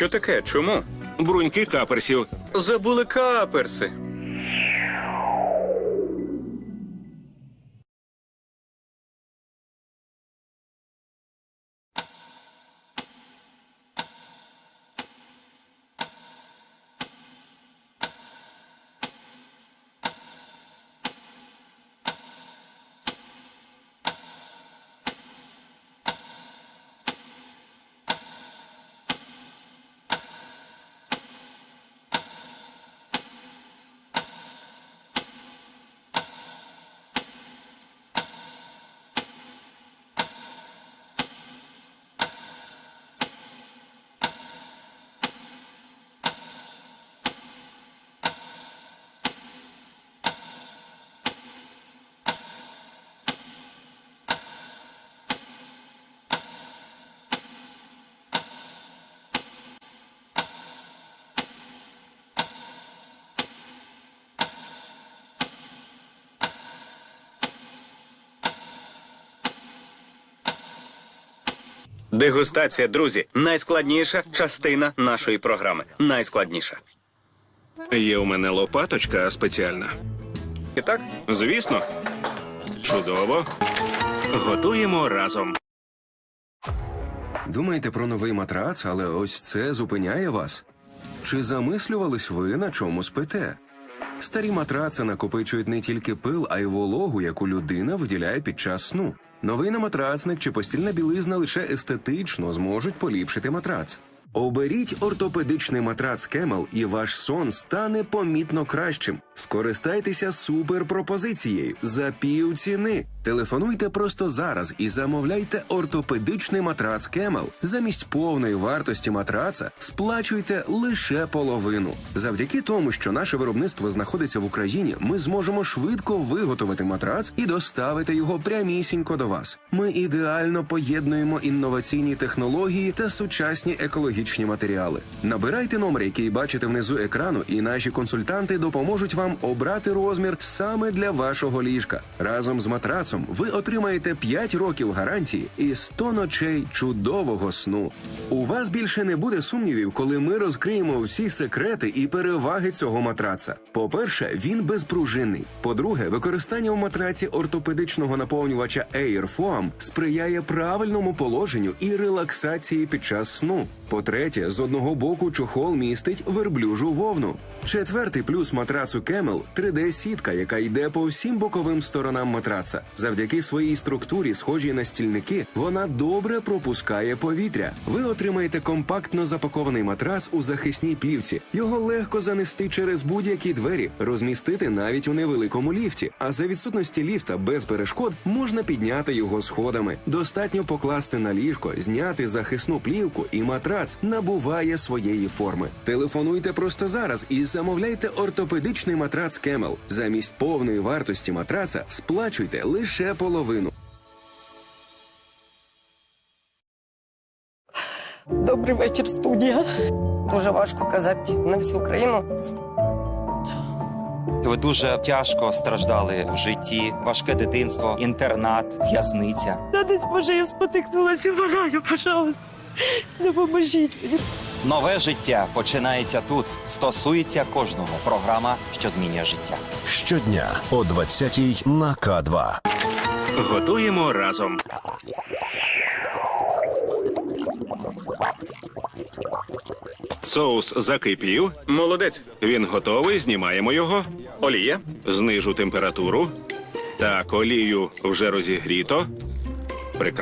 Що таке? Чому? Бруньки каперсів. Забули каперси. Дегустація, друзі, найскладніша частина нашої програми. Найскладніша. Є у мене лопаточка спеціальна. І так, Звісно. Чудово. Готуємо разом. Думаєте про новий матрац, але ось це зупиняє вас? Чи замислювались ви, на чому спите? Старі матраци накопичують не тільки пил, а й вологу, яку людина виділяє під час сну. Новий на матрасник чи постільна білизна лише естетично зможуть поліпшити матрац. Оберіть ортопедичний матрац Кемел, і ваш сон стане помітно кращим. Скористайтеся суперпропозицією за пів ціни. Телефонуйте просто зараз і замовляйте ортопедичний матрац Кемел. Замість повної вартості матраца сплачуйте лише половину. Завдяки тому, що наше виробництво знаходиться в Україні, ми зможемо швидко виготовити матрац і доставити його прямісінько до вас. Ми ідеально поєднуємо інноваційні технології та сучасні екологічні матеріали. Набирайте номер, який бачите внизу екрану, і наші консультанти допоможуть вам обрати розмір саме для вашого ліжка. Разом з матрацом ви отримаєте 5 років гарантії і 100 ночей чудового сну. У вас більше не буде сумнівів, коли ми розкриємо всі секрети і переваги цього матраца. По-перше, він безпружинний. По-друге, використання в матраці ортопедичного наповнювача Air Foam сприяє правильному положенню і релаксації під час сну. По-третє, з одного боку чохол містить верблюжу вовну. Четвертий плюс матрацу Camel – 3D-сітка, яка йде по всім боковим сторонам матраца. Завдяки своїй структурі, схожій на стільники, вона добре пропускає повітря. Ви отримаєте компактно запакований матрац у захисній плівці. Його легко занести через будь-які двері, розмістити навіть у невеликому ліфті. А за відсутності ліфта без перешкод можна підняти його сходами. Достатньо покласти на ліжко, зняти захисну плівку, і матрац набуває своєї форми. Телефонуйте просто зараз і замовляйте ортопедичний матрац Кемел. Замість повної вартості матраца сплачуйте лише половину. Добрий вечір, студія. Дуже важко казати на всю Україну. Ви дуже тяжко страждали в житті, важке дитинство, інтернат, в'язниця. Та десь може я спотикнулася, вмираю, пожалуйста. Допоможіть мені. Нове життя починається тут. Стосується кожного. Програма, що змінює життя. Щодня о 20-й на К2. Готуємо разом. Соус закипів. молодець. Він готовий. Знімаємо його. Олія. Знижу температуру. Так, олію вже розігріто. Прекрасно.